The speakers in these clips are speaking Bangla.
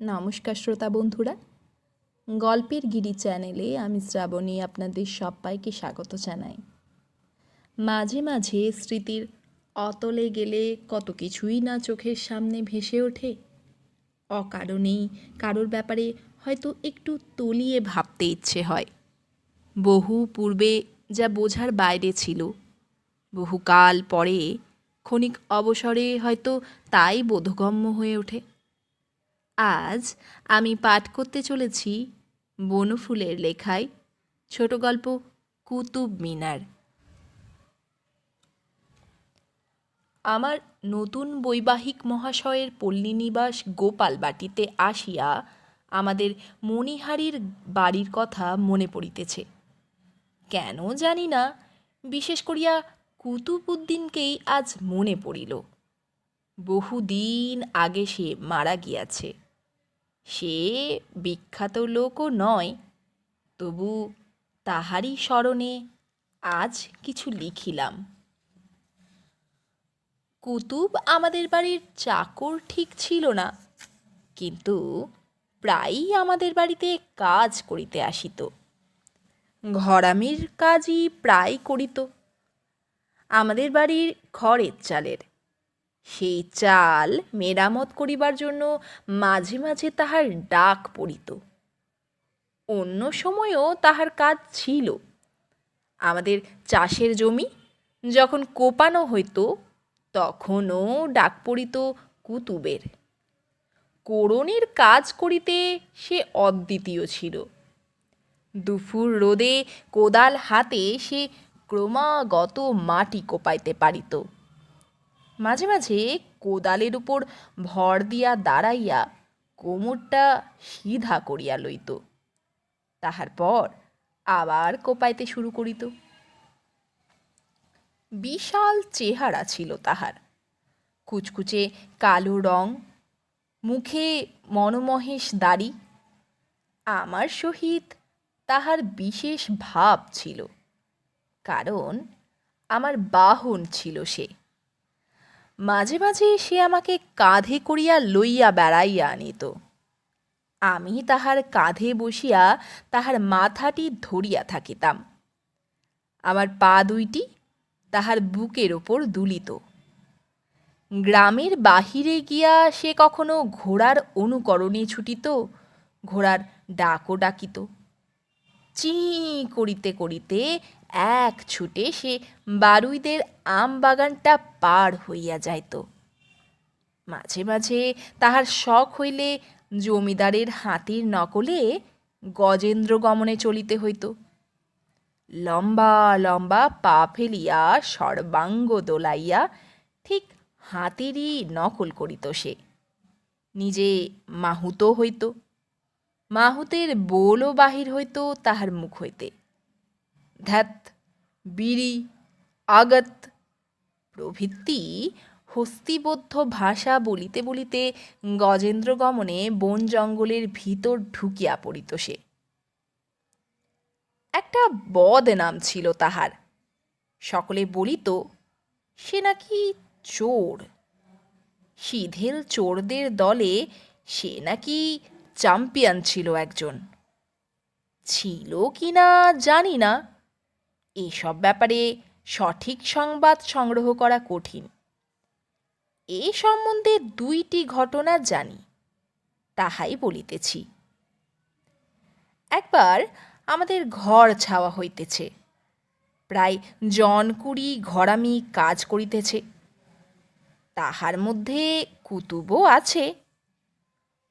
নমস্কার শ্রোতা বন্ধুরা। গল্পের গিরি চ্যানেলে আমি শ্রাবণী আপনাদের সবাইকে স্বাগত জানাই। মাঝে মাঝে স্মৃতির অতলে গেলে কত কিছুই না চোখের সামনে ভেসে ওঠে। অকারণেই কারোর ব্যাপারে হয়তো একটু তলিয়ে ভাবতে ইচ্ছে হয়। বহু পূর্বে যা বোঝার বাইরে ছিল, বহুকাল পরে ক্ষণিক অবসরে হয়তো তাই বোধগম্য হয়ে ওঠে। আজ আমি পাঠ করতে চলেছি বনফুলের লেখায়, ছোট গল্প কুতুব মিনার। আমার নতুন বৈবাহিক মহাশয়ের পল্লীনিবাস গোপালবাটিতে আসিয়া আমাদের মণিহারির বাড়ির কথা মনে পড়িতেছে। কেন জানি না, বিশেষ করিয়া কুতুবুদ্দিনকেই আজ মনে পড়িল। বহুদিন আগে সে মারা গিয়াছে। সে বিখ্যাত লোকও নয়, তবু তাহারই স্মরণে আজ কিছু লিখিলাম। কুতুব আমাদের বাড়ির চাকর ঠিক ছিল না, কিন্তু প্রায়ই আমাদের বাড়িতে কাজ করিতে আসিত। ঘরামির কাজই প্রায় করিত। আমাদের বাড়ির খড়ের চালের সেই চাল মেরামত করিবার জন্য মাঝে মাঝে তাহার ডাক পড়িত। অন্য সময়ও তাহার কাজ ছিল। আমাদের চাষের জমি যখন কোপানো হইত, তখনও ডাক পড়িত কুতুবের। কোরণের কাজ করিতে সে অদ্বিতীয় ছিল। দুপুর রোদে কোদাল হাতে সে ক্রমাগত মাটি কোপাইতে পারিত। মাঝে মাঝে কোদালের উপর ভর দিয়া দাঁড়াইয়া কোমরটা সিধা করিয়া লইত। তাহার পর আবার কোপাইতে শুরু করিত। বিশাল চেহারা ছিল তাহার। কুচকুচে কালো রং, মুখে মনোমহেশ দাড়ি। আমার সহিত তাহার বিশেষ ভাব ছিল, কারণ আমার বাহন ছিল সে। মাঝে মাঝে সে আমাকে কাঁধে করিয়া লইয়া বেড়াইয়া আনিত। আমি তাহার কাঁধে বসিয়া তাহার মাথাটি ধরিয়া থাকিতাম। আমার পা দুইটি তাহার বুকের ওপর দুলিত। গ্রামের বাহিরে গিয়া সে কখনো ঘোড়ার অনুকরণে ছুটিত, ঘোড়ার ডাকও ডাকিত। চি করিতে করিতে এক ছুটে সে বারুইদের আম বাগানটা পার হইয়া যাইত। মাঝে মাঝে তাহার শখ হইলে জমিদারের হাতির নকলে গজেন্দ্র গমনে চলিতে হইত। লম্বা লম্বা পা ফেলিয়া সর্বাঙ্গ দোলাইয়া ঠিক হাতিরই নকল করিত সে। নিজে মাহুত হইত। মাহুতের বোলও বাহির হইত তাহার মুখ হইতে। ধ্যাত বিড়ি, আগত, প্রভৃতি হস্তিবদ্ধ ভাষা বলিতে বলিতে গজেন্দ্র গমনে বন জঙ্গলের ভিতর ঢুকিয়া পড়িত সে। একটা বদ নাম ছিল তাহার। সকলে বলিত, সে নাকি চোর। সিধেল চোরদের দলে সে নাকি চ্যাম্পিয়ন ছিল একজন। ছিল কি না জানি না। এসব ব্যাপারে সঠিক সংবাদ সংগ্রহ করা কঠিন। এ সম্বন্ধে দুইটি ঘটনা জানি, তাহাই বলিতেছি। একবার আমাদের ঘর ছাওয়া হইতেছে। প্রায় জনকুড়ি ঘরামি কাজ করিতেছে। তাহার মধ্যে কুতুবও আছে।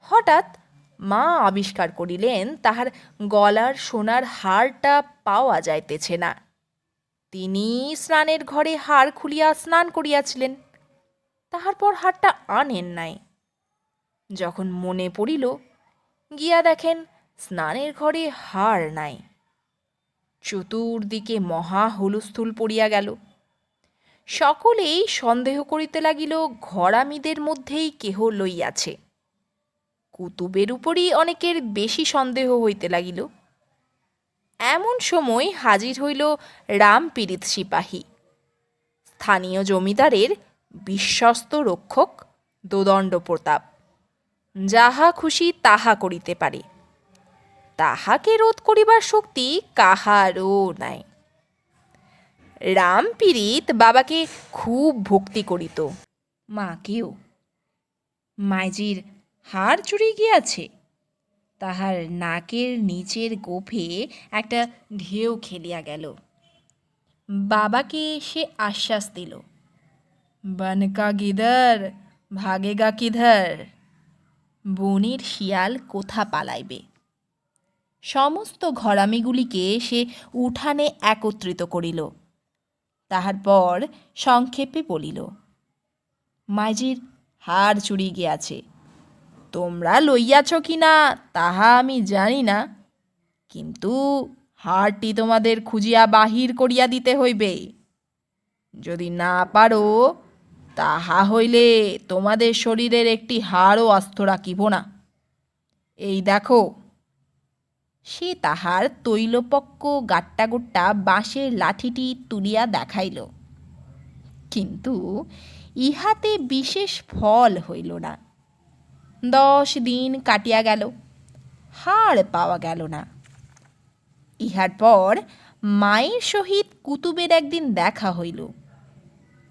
হঠাৎ মা আবিষ্কার করিলেন, তাহার গলার সোনার হারটা পাওয়া যাইতেছে না। তিনি স্নানের ঘরে হাড় খুলিয়া স্নান করিয়াছিলেন, তাহার পর হারটা আনেন নাই। যখন মনে পড়িল, গিয়া দেখেন স্নানের ঘরে হার নাই। চতুর্দিকে মহা হলুস্থুল পড়িয়া গেল। সকলেই সন্দেহ করিতে লাগিল, ঘরামিদের মধ্যেই কেহ লইয়াছে। কুতুবের উপরই অনেকের বেশি সন্দেহ হইতে লাগিল। এমন সময় হাজির হইল রামপীড়িত সিপাহী। স্থানীয় জমিদারের বিশ্বস্ত রক্ষক দোদণ্ড প্রতাপ। যাহা খুশি তাহা করিতে পারে। তাহাকে রোধ করিবার শক্তি কাহারও নাই। রামপীড়িত বাবাকে খুব ভক্তি করিত। মাকেও মাইজির হাড় চুরি গিয়াছে? তাহার নাকের নিচের গোফে একটা ঢেউ খেলিয়া গেল। বাবাকে সে আশ্বাস দিল, বনকা গিদর, ভাগেগা কিধর? বনের শিয়াল কোথা পালাইবে? সমস্ত ঘরামিগুলিকে সে উঠানে একত্রিত করিল। তাহার পর সংক্ষেপে বলিল, মাইজির হাড় চুরি গিয়াছে তোমরা লইয়াছ কি না তাহা আমি জানি না। কিন্তু হাড়টি তোমাদের খুঁজিয়া বাহির করিয়া দিতে হইবে। যদি না পারো, তাহা হইলে তোমাদের শরীরের একটি হাড়ও আস্ত রাখিব না। এই দেখো, সে তাহার তৈলপক্ক গাট্টাগুট্টা বাঁশের লাঠিটি তুলিয়া দেখাইল। কিন্তু ইহাতে বিশেষ ফল হইল না। দশ দিন কাটিয়া গেল, হাড় পাওয়া গেল না। ইহার পর মায়ের সহিত কুতুবের একদিন দেখা হইল।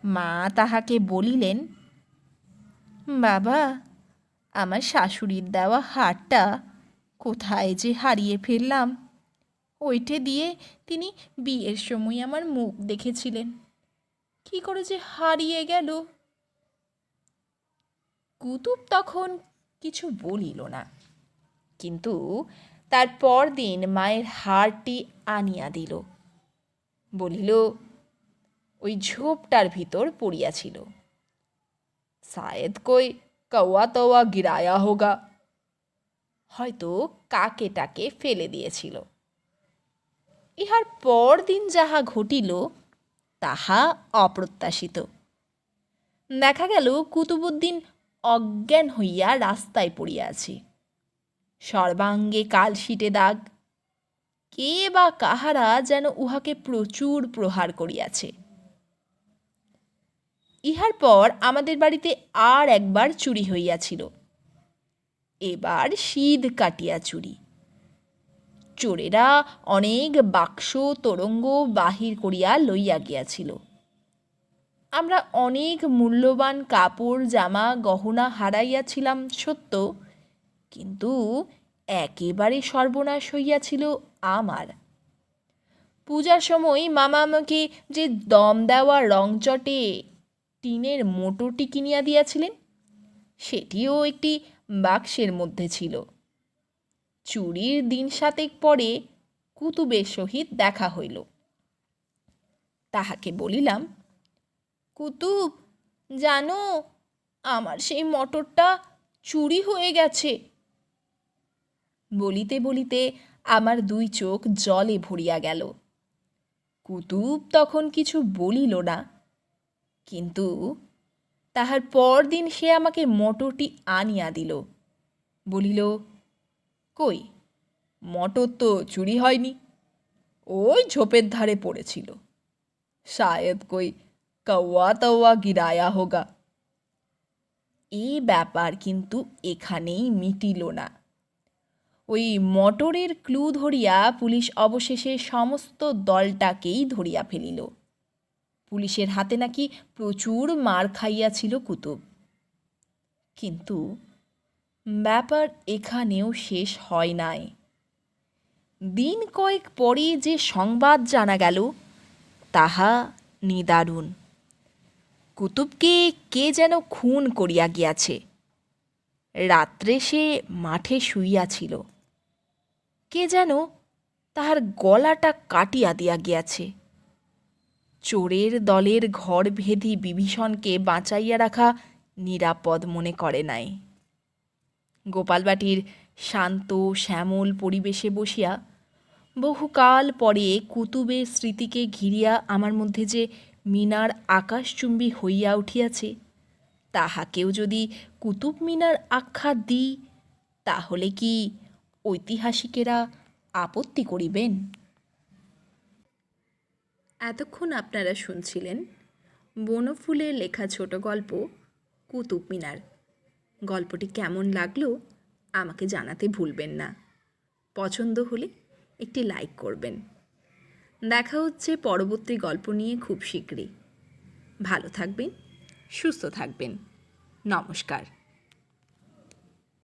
মা তাহাকে বলিলেন, বাবা, আমার শাশুড়ির দেওয়া হারটা কোথায় যে হারিয়ে ফেললাম, ওইটে দিয়ে তিনি বিয়ের সময় আমার মুখ দেখেছিলেন। কি করে যে হারিয়ে গেল? কুতুব তখন কিছু বলিল না। কিন্তু তার পরদিন মায়ের হারটি আনিয়া দিল। বলিল, ওই ঝোপটার ভিতর পড়িয়াছিল। শায়দ কই কৌয়া তওয়া গিরায়া হোগা। হয়তো কাকে টাকে ফেলে দিয়েছিল। ইহার পরদিন যাহা ঘটিল, তাহা অপ্রত্যাশিত। দেখা গেল কুতুবুদ্দিন অজ্ঞান হইয়া রাস্তায় পড়িয়াছে সর্বাঙ্গে কালশিটে দাগ। কে বা কাহারা যেন উহাকে প্রচুর প্রহার করিয়াছে। ইহার পর আমাদের বাড়িতে আর একবার চুরি হইয়াছিল। এবার শীত কাটিয়া চুরি। চোরেরা অনেক বাক্স, তোরঙ্গ বাহির করিয়া লইয়া গিয়াছিল। আমরা অনেক মূল্যবান কাপড়, জামা, গহনা হারাইয়াছিলাম সত্য, কিন্তু একেবারে সর্বনাশ হইয়াছিল আমার। পূজার সময় মামা আমাকে যে দম দেওয়া রংচটে টিনের মোটরটি কিনিয়া দিয়াছিলেন, সেটিও একটি বাক্সের মধ্যে ছিল। চুরির দিন সাতেক পরে কুতুবের সহিত দেখা হইল। তাহাকে বলিলাম কুতুব, জানো, আমার সেই মটরটা চুরি হয়ে গেছে। বলিতে বলিতে আমার দুই চোখ জলে ভরিয়া গেল। কুতুব তখন কিছু বলিল না, কিন্তু তাহার পরদিন সে আমাকে মটরটি আনিয়া দিল। বলিল, কই, মটর তো চুরি হয়নি, ওই ঝোপের ধারে পড়েছিল। শায়দ কই কৌয়া তৌয়া গিরায়া হোগা এই ব্যাপার কিন্তু এখানেই মিটিল না ওই মটরের ক্লু ধরিয়া পুলিশ অবশেষে সমস্ত দলটাকেই ধরিয়া ফেলিল পুলিশের হাতে নাকি প্রচুর মার খাইয়াছিল কুতুব কিন্তু ব্যাপার এখানেও শেষ হয় নাই দিন কয়েক পরে যে সংবাদ জানা গেল তাহা নিদারুণ কুতুবকে কে যেন খুন করিয়া গিয়াছে। রাত্রে সে মাঠে শুইয়াছিল। কে যেন তাহার গলাটা কাটিয়া দিয়া গিয়াছে। চোরের দলের ঘর ভেদি বিভীষণকে বাঁচাইয়া রাখা নিরাপদ মনে করে নাই। গোপালবাটির শান্ত, শ্যামল পরিবেশে বসিয়া বহুকাল পরে কুতুবের স্মৃতিকে ঘিরিয়া আমার মধ্যে যে মিনার আকাশচুম্বী হইয়া উঠিয়াছে। তাহাকেও যদি কুতুব মিনার আখ্যা দিই, তাহলে কি ঐতিহাসিকেরা আপত্তি করিবেন? এতক্ষণ আপনারা শুনছিলেন বনফুলের লেখা ছোট গল্প, কুতুব মিনার। গল্পটি কেমন লাগল আমাকে জানাতে ভুলবেন না। পছন্দ হলে একটি লাইক করবেন। দেখা হচ্ছে পরবর্তী গল্প নিয়ে খুব শীঘ্রই। ভালো থাকবেন সুস্থ থাকবেন। নমস্কার।